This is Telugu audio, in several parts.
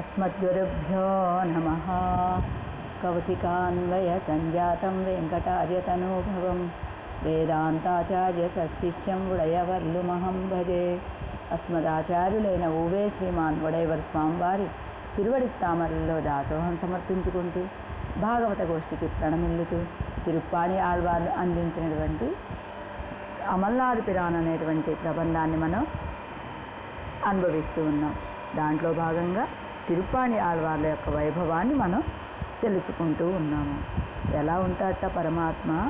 अस्मद्गुरुभ्यो नमः कौशिकान्वयसञ्जातं वेङ्कटार्यतनूभवं వేదాంతాచార్యసశిష్యం ఉడయవర్లుమహం భజే అస్మదాచార్యులైన ఊవే శ్రీమాన్ ఉడయవర్ స్వామివారి తిరువడి తామరలో దాసోహం సమర్పించుకుంటూ భాగవత గోష్ఠికి ప్రణమిల్లుతూ తిరుప్పాణి ఆళ్వార్లు అందించినటువంటి అమల్నాడు పిరాన్ అనేటువంటి ప్రబంధాన్ని మనం అనుభవిస్తూ ఉన్నాం దాంట్లో భాగంగా తిరుపాణి ఆళ్వార్ల యొక్క వైభవాన్ని మనం తెలుసుకుంటూ ఉన్నాము. ఎలా ఉంటాడట పరమాత్మ?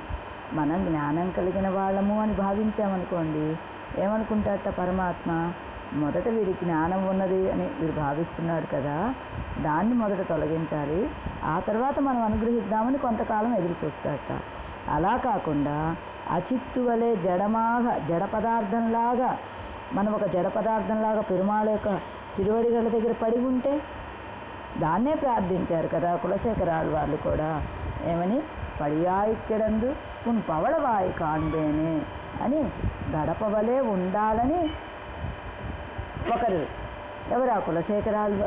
మనం జ్ఞానం కలిగిన వాళ్ళము అని భావించామనుకోండి ఏమనుకుంటాడట పరమాత్మ? మొదట వీరి జ్ఞానం ఉన్నది అని వీరు భావిస్తున్నాడు కదా దాన్ని మొదట తొలగించాలి. ఆ తర్వాత మనం అనుగ్రహిద్దామని కొంతకాలం ఎదురు చూస్తాడట అలా కాకుండా అచిత్తు వలె జడమాగా జడ పదార్థంలాగా మనం ఒక జడ పదార్థంలాగా పెరుమాళ యొక్క తిరువడిగల దగ్గర పడి ఉంటే దాన్నే ప్రార్థించారు కదా కులశేఖరాలు వాళ్ళు కూడా. ఏమని? పడియాయిక్కడందు ఉన్ పవళవాయి కాంబేనే అని గడపవలే ఉండాలని ఒకరు. ఎవరు ఆ కులశేఖరాలు?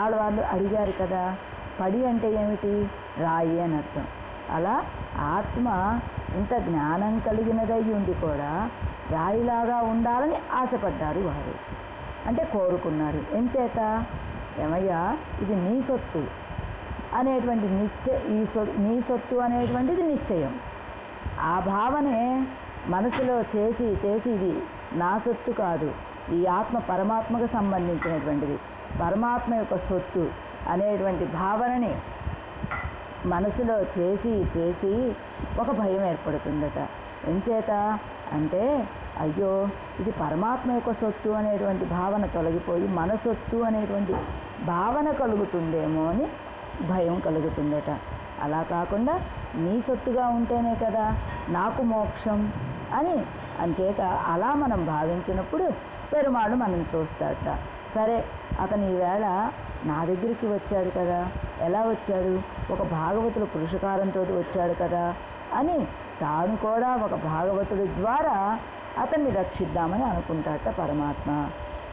ఆడవాళ్ళు అడిగారు కదా. పడి అంటే ఏమిటి? రాయి అని అర్థం. అలా ఆత్మ ఇంత జ్ఞానం కలిగినదై ఉండి కూడా రాయిలాగా ఉండాలని ఆశపడ్డారు వారు. అంటే కోరుకున్నారు ఎంచేత ఏమయ్యా ఇది నీ సొత్తు అనేటువంటి నిశ్చయ ఈ సొ నీ సొత్తు అనేటువంటిది నిశ్చయం. ఆ భావనే మనసులో చేసి చేసి ఇది నా సొత్తు కాదు ఈ ఆత్మ పరమాత్మకు సంబంధించినటువంటిది. పరమాత్మ యొక్క సొత్తు అనేటువంటి భావనని మనసులో చేసి చేసి ఒక భయం ఏర్పడుతుందట. ఎంచేత అంటే అయ్యో ఇది పరమాత్మ యొక్క సొత్తు అనేటువంటి భావన తొలగిపోయి మన సొత్తు అనేటువంటి భావన కలుగుతుందేమో అని భయం కలుగుతుందట. అలా కాకుండా నీ సొత్తుగా ఉంటేనే కదా నాకు మోక్షం అని. అంచేత అలా మనం భావించినప్పుడు పెరుమాడు మనం చూస్తాడట. సరే అతను ఈవేళ నా దగ్గరికి వచ్చాడు కదా ఎలా వచ్చాడు? ఒక భాగవతుడు పురుషకారంతో వచ్చాడు కదా అని తాను కూడా ఒక భాగవతుడి ద్వారా అతన్ని రక్షిద్దామని అనుకుంటాడట పరమాత్మ.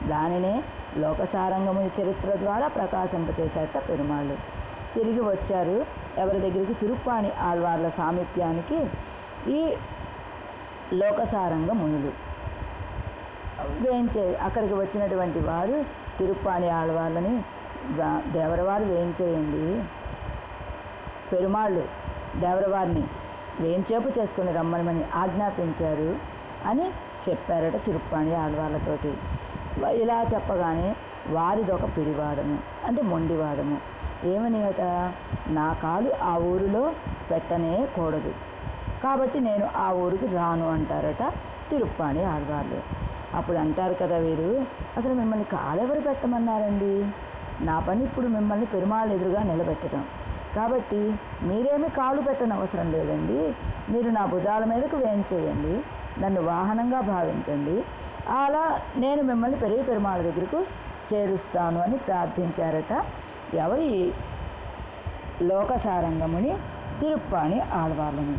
దానినే లోకసారంగముని చరిత్ర ద్వారా ప్రకాశింపచేశారట పెరుమాళ్ళు. తిరిగి వచ్చారు. ఎవరి దగ్గరికి తిరుప్పాణి ఆళ్వార్ల సామీప్యానికి? ఈ లోకసారంగ మునులు. వేయించే అక్కడికి వచ్చినటువంటి వారు తిరుప్పాణి ఆళ్వార్లని దేవరవారు వేయించేయండి పెరుమాళ్ళు దేవరవారిని వేంచేపు చేసుకుని రమ్మని ఆజ్ఞాపించారు అని చెప్పారట తిరుప్పాణి ఆడవాళ్ళతోటి. ఇలా చెప్పగానే వారిదొక పిడివాడము అంటే మొండివాడము. ఏమనియట? నా కాలు ఆ ఊరిలో పెట్టనే కూడదు. కాబట్టి నేను ఆ ఊరికి రాను అంటారట తిరుప్పాణి ఆడవాళ్ళు. అప్పుడు అంటారు కదా వీరు అసలు మిమ్మల్ని కాలెవరు పెట్టమన్నారండి? నా పని ఇప్పుడు మిమ్మల్ని పెరుమాళ్ళు ఎదురుగా నిలబెట్టడం. కాబట్టి మీరేమి కాలు పెట్టని అవసరం లేదండి. మీరు నా భుజాల మీదకు వేయించేయండి. నన్ను వాహనంగా భావించండి. అలా నేను మిమ్మల్ని పెరిగి పెరుమాళ్ళ దగ్గరకు చేరుస్తాను అని ప్రార్థించారట. ఎవరి లోకసారంగముని తిరుప్పాణి ఆడవాళ్ళని.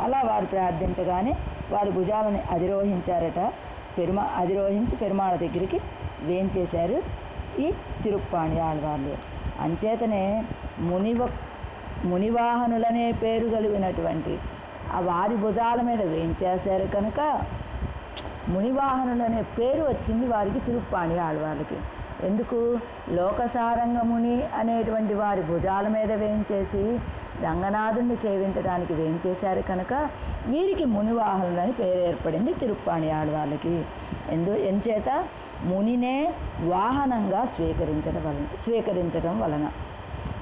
అలా వారు ప్రార్థించగానే వారి భుజాలని అధిరోహించారట. పెరుమా అధిరోహించి పెరుమాళ దగ్గరికి వేయించేశారు ఈ తిరుప్పాణి ఆళ్వార్లు అంచేతనే మునివ మునివాహనులనే పేరు కలిగినటువంటి ఆ వారి భుజాల మీద వేయించేశారు కనుక మునివాహనులు అనే పేరు వచ్చింది వారికి తిరుప్పాణి ఆడవాళ్ళకి. ఎందుకు? లోకసారంగముని అనేటువంటి వారి భుజాల మీద వేయించేసి రంగనాథుణ్ణి సేవించడానికి వేయించేశారు కనుక వీరికి మునివాహనులని పేరు ఏర్పడింది తిరుప్పాణి ఆడవాళ్ళకి. ఎందు ఎంచేత మునినే వాహనంగా స్వీకరించడం వలన స్వీకరించడం వలన.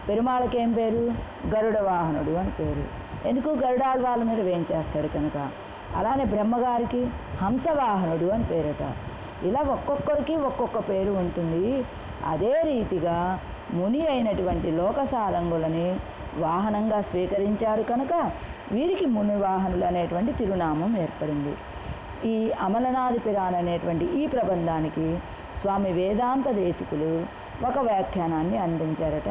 పెరుమాళకేం పేరు? గరుడ వాహనుడు అని పేరు. ఎందుకు గరుడాల వాళ్ళ మీద వేయించేస్తాడు కనుక? అలానే బ్రహ్మగారికి హంసవాహనుడు అని పేరట. ఇలా ఒక్కొక్కరికి ఒక్కొక్క పేరు ఉంటుంది. అదే రీతిగా ముని అయినటువంటి లోకసారంగులని వాహనంగా స్వీకరించారు కనుక వీరికి ముని వాహనులు అనేటువంటి తిరునామం ఏర్పడింది. ఈ అమలనాది పిరాన్ అనేటువంటి ఈ ప్రబంధానికి స్వామి వేదాంత దేశికులు ఒక వ్యాఖ్యానాన్ని అందించారట.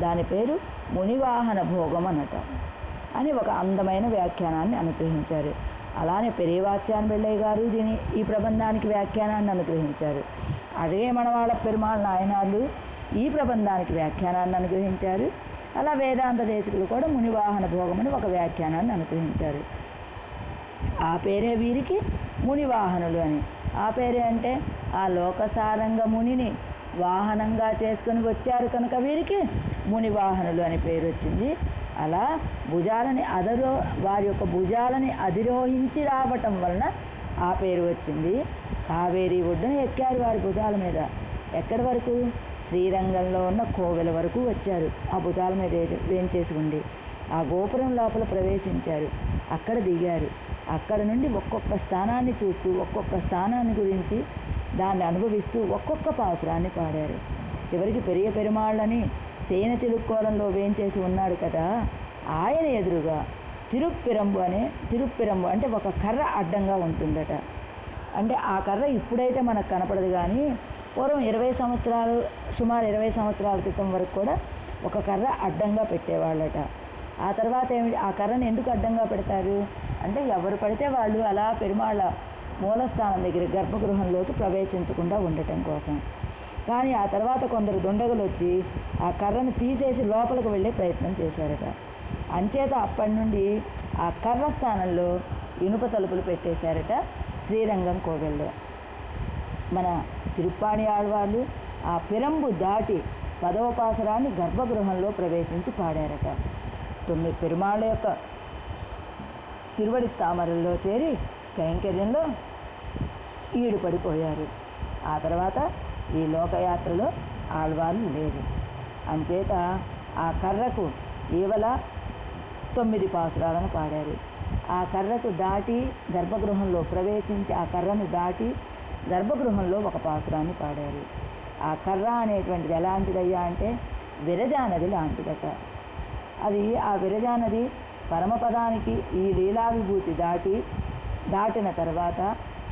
దాని పేరు మునివాహన భోగం అనట అని ఒక అందమైన వ్యాఖ్యానాన్ని అనుగ్రహించారు. అలానే పెరియవాచ్యాన్ పిళ్ళయ్య గారు దీని ఈ ప్రబంధానికి వ్యాఖ్యానాన్ని అనుగ్రహించారు. అదే మనవాళ్ళ పెరుమాళ్ నాయనార్లు ఈ ప్రబంధానికి వ్యాఖ్యానాన్ని అనుగ్రహించారు. అలా వేదాంత దేశకులు కూడా మునివాహన భోగమని ఒక వ్యాఖ్యానాన్ని అనుగ్రహించారు. ఆ పేరే వీరికి మునివాహనులు అని. ఆ పేరే అంటే ఆ లోకసారంగ మునిని వాహనంగా చేసుకుని వచ్చారు కనుక వీరికి మునివాహనులు అని పేరు వచ్చింది. అలా భుజాలని అదరో వారి యొక్క భుజాలని అధిరోహించి రావటం వలన ఆ పేరు వచ్చింది. కావేరీ ఒడ్డున ఎక్కారు వారి భుజాల మీద. ఎక్కడి వరకు? శ్రీరంగంలో ఉన్న కోవెల వరకు వచ్చారు. ఆ భుజాల మీద వేంచేసి ఉండి ఆ గోపురం లోపల ప్రవేశించారు. అక్కడ దిగారు. అక్కడ నుండి ఒక్కొక్క స్థానాన్ని చూస్తూ ఒక్కొక్క స్థానాన్ని గురించి దాన్ని అనుభవిస్తూ ఒక్కొక్క పాసురాన్ని పాడారు. చివరికి పెరియ పెరుమాళ్ళని సేన తిరుక్కోలంలో వేంచేసి ఉన్నాడు కదా ఆయన ఎదురుగా తిరుప్పిరంబు అనే తిరుప్పిరంబు అంటే ఒక కర్ర అడ్డంగా ఉంటుందట. అంటే ఆ కర్ర ఇప్పుడైతే మనకు కనపడదు కానీ పూర్వం ఇరవై సంవత్సరాలు సుమారు ఇరవై సంవత్సరాల క్రితం వరకు కూడా ఒక కర్ర అడ్డంగా పెట్టేవాళ్ళట. ఆ తర్వాత ఏమిటి ఆ కర్రను ఎందుకు అడ్డంగా పెడతారు? అంటే ఎవరు పడితే వాళ్ళు అలా పెరుమాళ్ళ మూలస్థానం దగ్గర గర్భగృహంలోకి ప్రవేశించకుండా ఉండటం కోసం. కానీ ఆ తర్వాత కొందరు దుండగులు వచ్చి ఆ కర్రను తీసేసి లోపలికి వెళ్ళే ప్రయత్నం చేశారట. అంచేత అప్పటి నుండి ఆ కర్ర స్థానంలో ఇనుప తలుపులు పెట్టేశారట శ్రీరంగం కోవెల్లో. మన తిరుప్పాణి ఆడవాళ్ళు ఆ పిరంబు దాటి పదవపాసరాన్ని గర్భగృహంలో ప్రవేశించి పాడారట. తొమ్మిది పెరుమాళ్ళ యొక్క తిరువడి తామరల్లో చేరి కైంకర్యంలో ఈడుపడిపోయారు. ఆ తర్వాత ఈ లోకయాత్రలో ఆళ్వాళ్ళు లేదు అంచేత ఆ కర్రకు ఈవల తొమ్మిది పాసురాలను పాడారు. ఆ కర్రకు దాటి గర్భగృహంలో ప్రవేశించి ఆ కర్రను దాటి గర్భగృహంలో ఒక పాసురాన్ని పాడారు. ఆ కర్ర అనేటువంటిది ఎలాంటిదయ్యా అంటే విరజానది లాంటిదట. అది ఆ విరజానది పరమపదానికి ఈ లీలావిభూతి దాటి దాటిన తర్వాత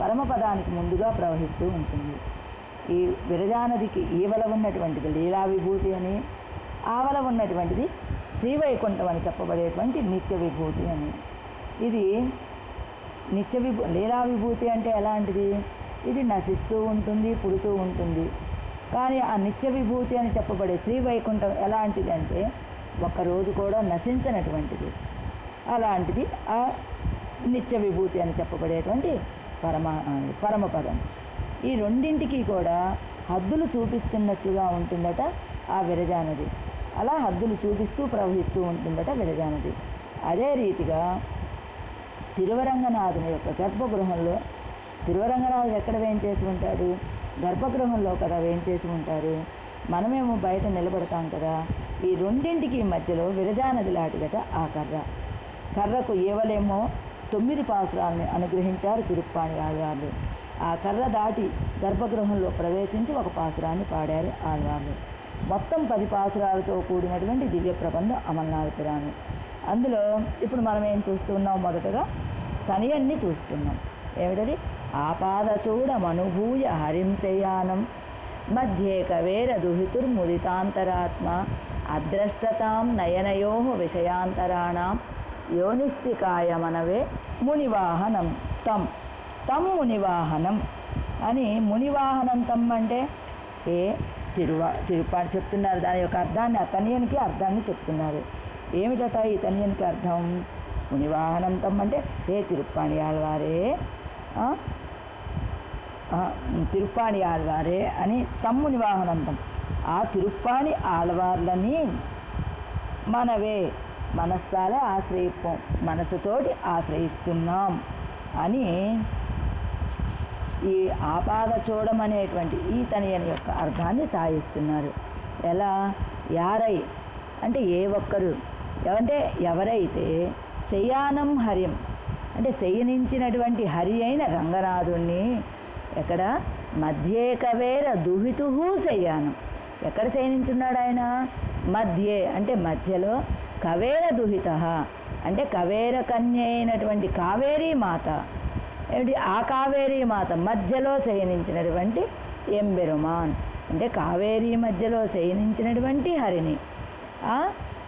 పరమపదానికి ముందుగా ప్రవహిస్తూ ఉంటుంది. ఈ విరజానదికి ఈవల ఉన్నటువంటిది లీలావిభూతి అని ఆవల ఉన్నటువంటిది శ్రీవైకుంఠం అని చెప్పబడేటువంటి నిత్య విభూతి అని. ఇది నిత్య విభూ లీలా విభూతి అంటే ఎలాంటిది? ఇది నశిస్తూ ఉంటుంది పుడుతూ ఉంటుంది. కానీ ఆ నిత్య విభూతి అని చెప్పబడే శ్రీ వైకుంఠం ఎలాంటిది అంటే ఒక్కరోజు కూడా నశించినటువంటిది. అలాంటిది ఆ నిత్య విభూతి అని చెప్పబడేటువంటి పరమ పరమపదం ఈ రెండింటికి కూడా హద్దులు చూపిస్తున్నట్లుగా ఉంటుందట ఆ విరజానది. అలా హద్దులు చూపిస్తూ ప్రవహిస్తూ ఉంటుందట విరజానది. అదే రీతిగా తిరువరంగనాథుని యొక్క గర్భగృహంలో తిరువరంగనాథుడు ఎక్కడ వేయించేసి ఉంటాడు? గర్భగృహంలో కదా వేయించేసి ఉంటారు? మనమేమో బయట నిలబడతాం కదా? ఈ రెండింటికి మధ్యలో విరజానది లాంటిదట ఆ కర్ర. కర్రకు ఏవలేమో తొమ్మిది పాసురాలని అనుగ్రహించారు తిరుప్పాణి ఆళ్వార్లు. ఆ కర్ర దాటి గర్భగృహంలో ప్రవేశించి ఒక పాసురాన్ని పాడారు ఆళ్వార్లు. మొత్తం పది పాసురాలతో కూడినటువంటి దివ్య ప్రబంధం అమర్నాథ పురాణం. అందులో ఇప్పుడు మనం ఏం చూస్తున్నాం మొదటగా? తనియన్ని చూస్తున్నాం. ఏమిటది? ఆపాద చూడమనుభూయ హరింశయానం మధ్యే కవేర దుహితుర్ముదితాంతరాత్మ. అద్రష్టతాం నయనయో విషయాంతరాణం యోనిస్థికాయమనవే మునివాహనం తం. తం మునివాహనం. అని మునివాహనం తమ్ అంటే ఏ? తిరువా తిరుపాటి చెప్తున్నారు. దాని యొక్క అర్థాన్ని అతనియనికి అర్థాన్ని చెప్తున్నారు. ఏమిటట ఇతనియనికి అర్థం? మునివాహనం తమ్ అంటే ఏ తిరుప్పాణి ఆళ్వారే తిరుప్పాణి ఆళ్వారే అని తమ్ముని వాహనంతం ఆ తిరుప్పాణి ఆళ్వార్లని మనవే మనస్సాలే ఆశ్రయిస్తాం మనసుతోటి ఆశ్రయిస్తున్నాం అని ఈ ఆపాద చూడమనేటువంటి ఈ తనియని యొక్క అర్థాన్ని సాయిస్తున్నారు. ఎలా? యారై అంటే ఏ ఒక్కరు? అంటే ఎవరైతే శయానం హరిం అంటే శయనించినటువంటి హరి అయిన రంగనాథుణ్ణి ఎక్కడ? మధ్యేకవేర దుహితుహు శయ్యానం ఎక్కడ శయనించున్నాడు ఆయన? మధ్యే అంటే మధ్యలో కవేర దుహిత. అంటే కవేర కన్య అయినటువంటి కావేరీ మాత. ఏమిటి? ఆ కావేరీ మాత మధ్యలో శయనించినటువంటి ఎంబెరుమాన్. అంటే కావేరీ మధ్యలో శయనించినటువంటి హరిని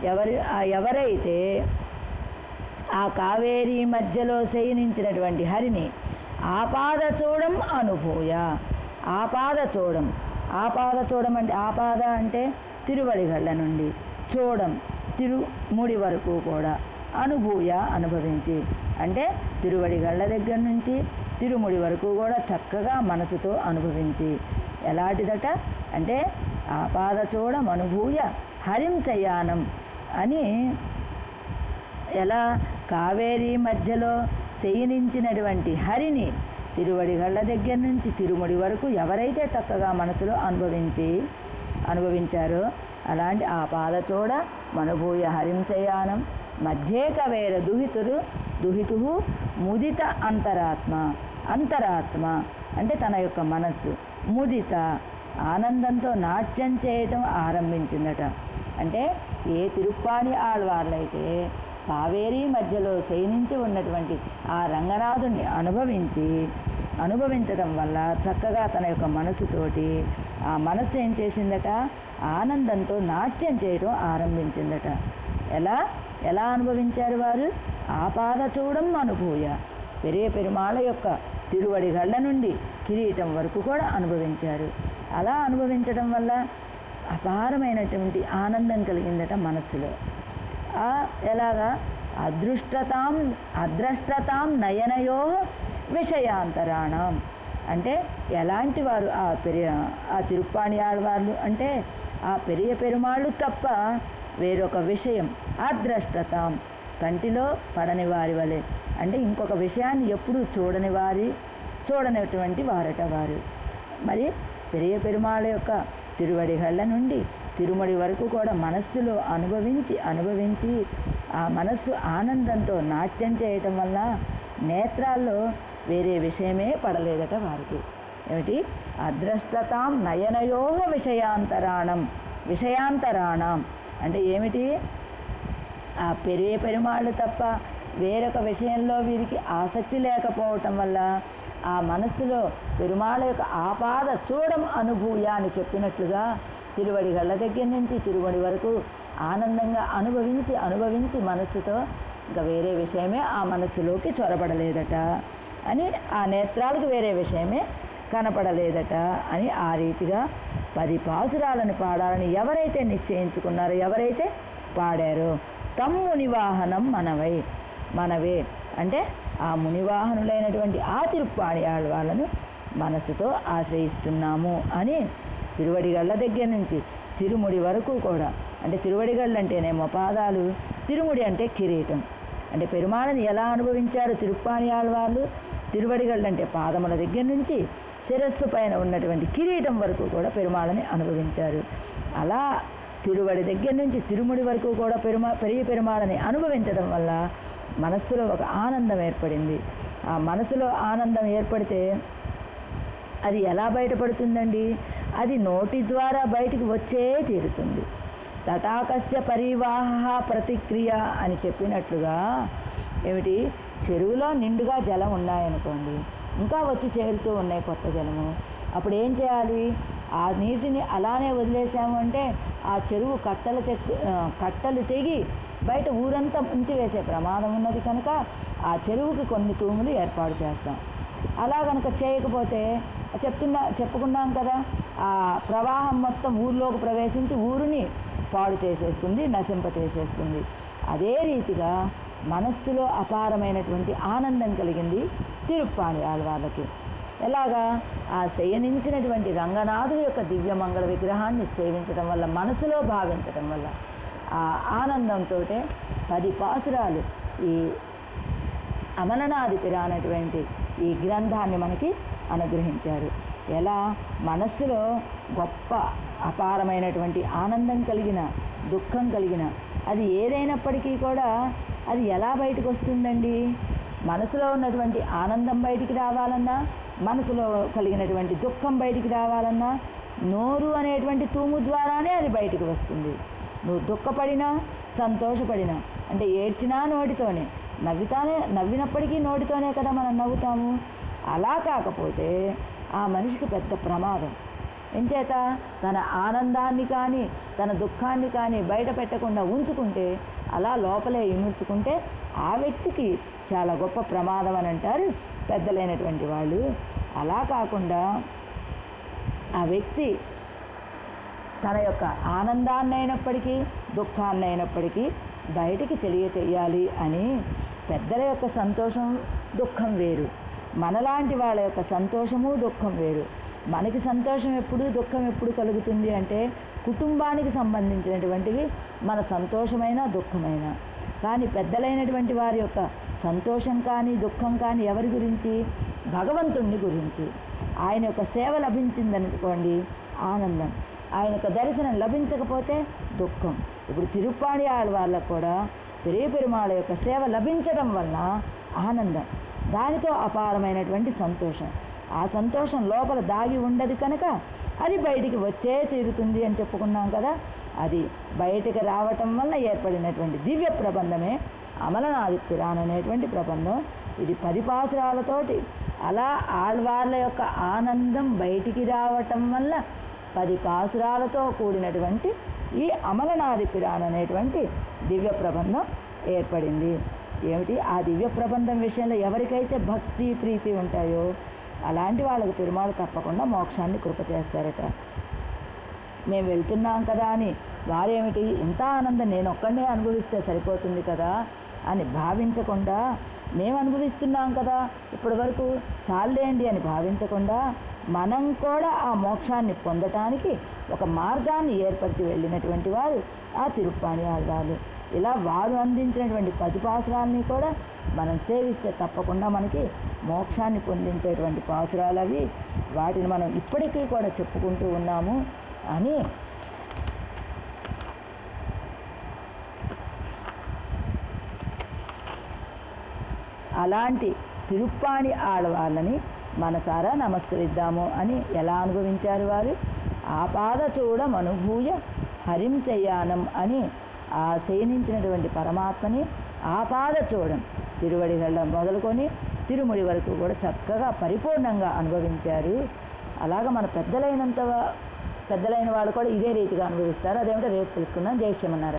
ఎవరి ఎవరైతే ఆ కావేరీ మధ్యలో శయనించినటువంటి హరిని ఆపాద చూడం అనుభూయ. ఆపాద చూడం ఆపాద చూడమంటే ఆపాద అంటే తిరువడిగళ్ళ నుండి చూడం తిరుముడి వరకు కూడా అనుభూయ అనుభవించి అంటే తిరువడిగళ్ళ దగ్గర నుంచి తిరుముడి వరకు కూడా చక్కగా మనసుతో అనుభవించి ఎలాంటిదట? అంటే ఆపాద చూడం అనుభూయ హరించయానం అని ఎలా కావేరీ మధ్యలో చేయనించినటువంటి హరిని తిరువడిగళ్ళ దగ్గర నుంచి తిరుముడి వరకు ఎవరైతే చక్కగా మనసులో అనుభవించి అనుభవించారో అలాంటి ఆ పాదచోడ మనభూయ హరింశయానం మధ్యేక వేర దుహితుడు దుహితు ముదిత అంతరాత్మ అంతరాత్మ అంటే తన యొక్క మనస్సు. ముదిత ఆనందంతో నాట్యం చేయటం ఆరంభించిందట. అంటే ఏ తిరుప్పాణి ఆళ్వార్లైతే కావేరీ మధ్యలో శయనించి ఉన్నటువంటి ఆ రంగనాథుణ్ణి అనుభవించి అనుభవించడం వల్ల చక్కగా తన యొక్క మనసుతోటి ఆ మనసు ఏం చేసిందట? ఆనందంతో నాట్యం చేయడం ఆరంభించిందట. ఎలా? ఎలా అనుభవించారు వారు? ఆపాద చూడం అనుభూయ. పెరియ పెరుమాళ యొక్క తిరువడిగళ్ళ నుండి కిరీటం వరకు కూడా అనుభవించారు. అలా అనుభవించడం వల్ల అపారమైనటువంటి ఆనందం కలిగిందట మనస్సులో. ఎలాగా? అదృష్టతాం అదృష్టతాం నయనయో విషయాంతరాణం. అంటే ఎలాంటి వారు? ఆ పెరియ ఆ తిరుప్పాణి ఆడవాళ్ళు అంటే ఆ పెరియ పెరుమాళ్ళు తప్ప వేరొక విషయం. అదృష్టతాం. కంటిలో పడని వారి వలె. అంటే ఇంకొక విషయాన్ని ఎప్పుడూ చూడని వారి చూడనటువంటి వారట వారు. మరి పెరియ పెరుమాళ యొక్క తిరువడిగళ్ళ నుండి తిరుమడి వరకు కూడా మనస్సులో అనుభవించి అనుభవించి ఆ మనస్సు ఆనందంతో నాట్యం చేయటం వల్ల నేత్రాల్లో వేరే విషయమే పడలేదట వారికి. ఏమిటి? అద్రష్టతాం నయనయోహ విషయాంతరాణం విషయాంతరాణం. అంటే ఏమిటి? ఆ పెరిగే పెరుమాళ్ళు తప్ప వేరొక విషయంలో వీరికి ఆసక్తి లేకపోవటం వల్ల ఆ మనస్సులో పెరుమాళ యొక్క ఆపాద చూడం అనుభూయ అని చెప్పినట్లుగా తిరువడి గళ్ళ దగ్గర నుంచి తిరువడి వరకు ఆనందంగా అనుభవించి అనుభవించి మనస్సుతో ఇంకా వేరే విషయమే ఆ మనస్సులోకి చొరబడలేదట అని ఆ నేత్రాలకు వేరే విషయమే కనపడలేదట అని ఆ రీతిగా పది పాసురాలను పాడాలని ఎవరైతే నిశ్చయించుకున్నారో ఎవరైతే పాడారో తమ్ మునివాహనం మనవై మనవే అంటే ఆ మునివాహనులైనటువంటి ఆ తిరుప్పాడి వాళ్ళను మనసుతో ఆశ్రయిస్తున్నాము అని తిరువడిగళ్ళ దగ్గర నుంచి తిరుముడి వరకు కూడా. అంటే తిరువడిగళ్ళు అంటేనేమో పాదాలు తిరుముడి అంటే కిరీటం. అంటే పెరుమాళని ఎలా అనుభవించారు తిరుప్పాణియాల వాళ్ళు? తిరువడిగళ్ళు అంటే పాదముల దగ్గర నుంచి శిరస్సు పైన ఉన్నటువంటి కిరీటం వరకు కూడా పెరుమాళని అనుభవించారు. అలా తిరువడి దగ్గర నుంచి తిరుముడి వరకు కూడా పెరుమా పెరిగి పెరుమాళని అనుభవించడం వల్ల మనస్సులో ఒక ఆనందం ఏర్పడింది. ఆ మనసులో ఆనందం ఏర్పడితే అది ఎలా బయటపడుతుందండి? అది నోటి ద్వారా బయటికి వచ్చే తీరుతుంది. తటాకస్య పరివాహ ప్రతిక్రియ అని చెప్పినట్లుగా ఏమిటి? చెరువులో నిండుగా జలం ఉన్నాయనుకోండి ఇంకా వచ్చి చేరుతూ ఉన్నాయి కొత్త జలము. అప్పుడు ఏం చేయాలి? ఆ నీటిని అలానే వదిలేసాము అంటే ఆ చెరువు కట్టలు కట్టలు తెగి బయట ఊరంతా ఉంచివేసే వేసే ప్రమాదం ఉన్నది కనుక ఆ చెరువుకి కొన్ని తూములు ఏర్పాటు చేస్తాం. అలా కనుక చేయకపోతే చెప్తున్నా చెప్పుకున్నాం కదా ఆ ప్రవాహం మొత్తం ఊర్లోకి ప్రవేశించి ఊరిని పాడు చేసేస్తుంది నశింప చేసేస్తుంది అదే రీతిగా మనస్సులో అపారమైనటువంటి ఆనందం కలిగింది తిరుప్పాణి ఆళ్వాళ్ళకి. ఎలాగా? ఆ శయనించినటువంటి రంగనాథుడు యొక్క దివ్యమంగళ విగ్రహాన్ని సేవించడం వల్ల మనసులో భావించడం వల్ల ఆ ఆనందంతో పది పాసురాలు ఈ అమలనాది అనేటువంటి ఈ గ్రంథాన్ని మనకి అనుగ్రహించారు. ఎలా? మనస్సులో గొప్ప అపారమైనటువంటి ఆనందం కలిగిన దుఃఖం కలిగిన అది ఏదైనప్పటికీ కూడా అది ఎలా బయటకు వస్తుందండి మనసులో ఉన్నటువంటి ఆనందం బయటికి రావాలన్నా మనసులో కలిగినటువంటి దుఃఖం బయటికి రావాలన్నా నోరు అనేటువంటి తూము ద్వారానే అది బయటికి వస్తుంది. నువ్వు దుఃఖపడినా సంతోషపడినా అంటే ఏడ్చినా నోటితోనే నవ్వుతానే నవ్వినప్పటికీ నోటితోనే కదా మనం నవ్వుతాము? అలా కాకపోతే ఆ మనిషికి పెద్ద ప్రమాదం. ఎంచేత తన ఆనందాన్ని కానీ తన దుఃఖాన్ని కానీ బయట పెట్టకుండా ఉంచుకుంటే అలా లోపలే ఇముడ్చుకుంటే ఆ వ్యక్తికి చాలా గొప్ప ప్రమాదం అని అంటారు పెద్దలైనటువంటి వాళ్ళు. అలా కాకుండా ఆ వ్యక్తి తన యొక్క ఆనందాన్ని అయినప్పటికీ దుఃఖాన్ని అయినప్పటికీ బయటికి తెలియచేయాలి అని పెద్దల యొక్క సంతోషం దుఃఖం వేరు. మనలాంటి వాళ్ళ యొక్క సంతోషము దుఃఖం వేరు. మనకి సంతోషం ఎప్పుడు దుఃఖం ఎప్పుడు కలుగుతుంది అంటే కుటుంబానికి సంబంధించినటువంటివి మన సంతోషమైన దుఃఖమైన. కానీ పెద్దలైనటువంటి వారి యొక్క సంతోషం కానీ దుఃఖం కానీ ఎవరి గురించి? భగవంతుణ్ణి గురించి. ఆయన యొక్క సేవ లభించిందనుకోండి ఆనందం. ఆయన యొక్క దర్శనం లభించకపోతే దుఃఖం. ఇప్పుడు తిరుప్పాడి వాళ్ళకు కూడా పెరియ పెరుమాళ యొక్క సేవ లభించడం వలన ఆనందం. దానితో అపారమైనటువంటి సంతోషం. ఆ సంతోషం లోపల దాగి ఉండదు కనుక అది బయటికి వచ్చే తీరుతుంది అని చెప్పుకున్నాం కదా. అది బయటికి రావటం వల్ల ఏర్పడినటువంటి దివ్య ప్రబంధమే అమలనాదిత్యురాన్ అనేటువంటి ప్రబంధం. ఇది పది పాసురాలతోటి అలా ఆళ్వార్ల యొక్క ఆనందం బయటికి రావటం వల్ల పది పాసురాలతో కూడినటువంటి ఈ అమలనాది పురాణం అనేటువంటి దివ్య ప్రబంధం ఏర్పడింది. ఏమిటి? ఆ దివ్య ప్రబంధం విషయంలో ఎవరికైతే భక్తి ప్రీతి ఉంటాయో అలాంటి వాళ్ళకు తిరుమల తప్పకుండా మోక్షాన్ని కృప చేస్తారట. మేము వెళ్తున్నాం కదా అని వారేమిటి? ఇంత ఆనందం నేను ఒక్కడే అనుభవిస్తే సరిపోతుంది కదా అని భావించకుండా మేము అనుభవిస్తున్నాం కదా ఇప్పటి వరకు చాలేండి అని భావించకుండా మనం కూడా ఆ మోక్షాన్ని పొందటానికి ఒక మార్గాన్ని ఏర్పరిచి వెళ్ళినటువంటి వారు ఆ తిరుప్పాణి ఆడవాళ్ళు ఇలా వారు అందించినటువంటి పదిపాసురాలని కూడా మనం సేవిస్తే తప్పకుండా మనకి మోక్షాన్ని పొందించేటువంటి పాసురాలు అవి. వాటిని మనం ఇప్పటికీ కూడా చెప్పుకుంటూ ఉన్నాము అని అలాంటి తిరుప్పాణి ఆడవాళ్ళని మనసారా నమస్కరిద్దాము అని ఎలా అనుభవించారు వారు? ఆపాద చూడం అనుభూయ హరించయానం అని ఆ శయనించినటువంటి పరమాత్మని ఆపాద చూడం. తిరువడిగళ్ళ మొదలుకొని తిరుముడి వరకు కూడా చక్కగా పరిపూర్ణంగా అనుభవించారు. అలాగ మన పెద్దలైనంత పెద్దలైన వాళ్ళు కూడా ఇదే రీతిగా అనుభవిస్తారు. అదేమిటో రేపు తెలుసుకుందాం. జై